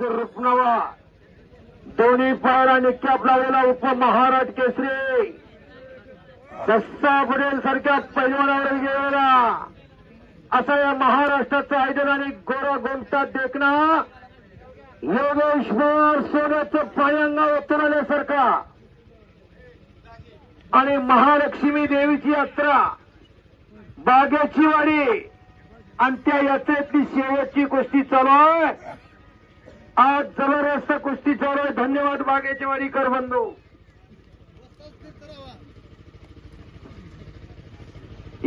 आज रुपनवा दोन्ही पायाला निक्क्याप लावलेला उपमहाराज केसरी. सस्ता पटेल सारख्या पैलवानावर गेलेला असा या महाराष्ट्राचं आयोजन आणि गोरा गोमटा देखना योगेश्वर सोन्याचं पायांगा उतरून आल्यासारखा आणि महालक्ष्मी देवीची यात्रा बागेची वाडी आणि त्या यात्रेतली शेवटची गोष्टी चालू आहे आज जबरदस्त कुस्ती चालू आहे. धन्यवाद बागेचे वाडीकर बंधू.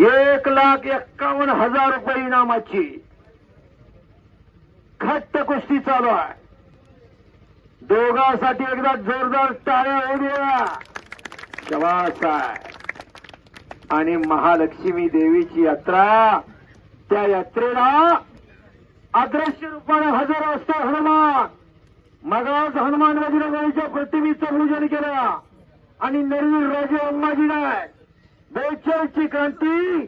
एक लाख एक्कावन्न हजार रुपये इनामाची खट्ट कुस्ती चालू आहे. दोघांसाठी एकदा जोरदार टाळ्या होऊ द्या आहे आणि महालक्ष्मी देवीची यात्रा त्या यात्रेला अदृश्य रूपाने हजर असतो हनुमान. मगाच हनुमान वज्रगाईच्या प्रतिमेचं पूजन केलं आणि नरवीर राजे अंबाजीने बेचाळीसची क्रांती.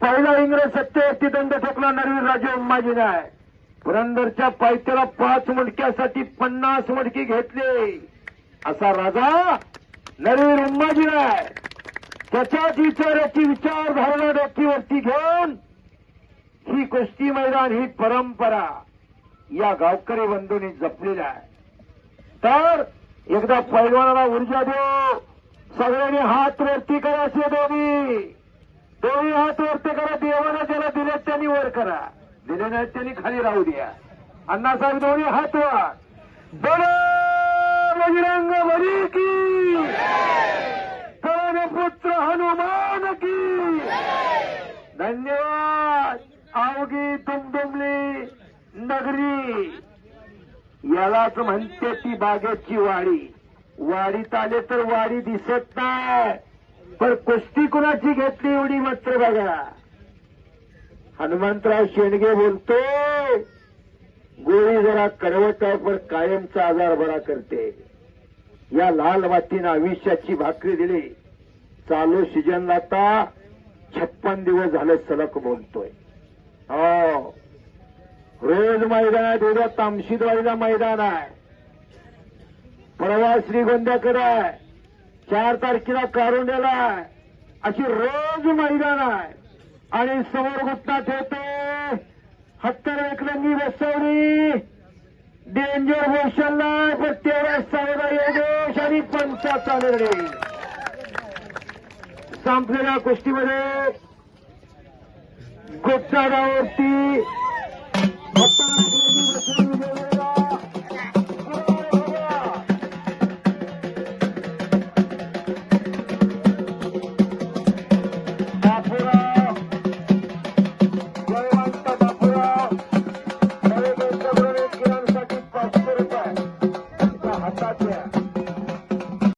पहिला इंग्रज सत्तेवरती दंड ठोकला नरवीर राजे अंबाजीने पुरंदरच्या पायथ्याला पाच मडक्यासाठी पन्नास मडकी घेतले. असा राजा नरवीर अंबाजीने त्याच्याच विचाराची विचारधारणा डोकीवरती घेऊन ही कुस्ती मैदान ही परंपरा या गावकरी बंधूंनी जपलेली आहे. तर एकदा पैलवानाला ऊर्जा देऊ. सगळ्यांनी हात वरती करा असे दोन्ही दोन्ही हात वरती करा देवाला ज्याला दिले त्यांनी वर करा. दिले नाहीत त्यांनी खाली राहू द्या. अण्णासाहेब दोन्ही हात वर. बोलो बजरंग बली की! पवन पुत्र हनुमान की! धन्यवाद! आवगी दुमदुमली नगरी. यालाच म्हणते ती बागेची वाडी. वाडीत आले तर वाडी दिसत नाही. पण कुस्ती कुणाची घेतली एवढी मात्र बघा. हनुमंतराव शेंडगे बोलतोय गोळी जरा कडवट आहे पण कायमचा आजार बरा करते. या लाल मातीनं आयुष्याची भाकरी दिली. चालू सीजनला आता छप्पन दिवस झाले सलग बोलतोय. हो. रोज मैदान आहे उद्या तामशीदवाडीला मैदान आहे. परवा श्रीगोंद्याकडे आहे. चार तारखेला कारुंड्याला आहे. अशी रोज मैदान आहे. आणि समोर गुप्ता ठेवतो. हत्तर एकलंगी बसवली. डेंजर मोशनला पण तेरा सावधा योगेश आणि पंचाचा निर्णय. संपलेल्या कुस्तीमध्ये गुप्ताडावरती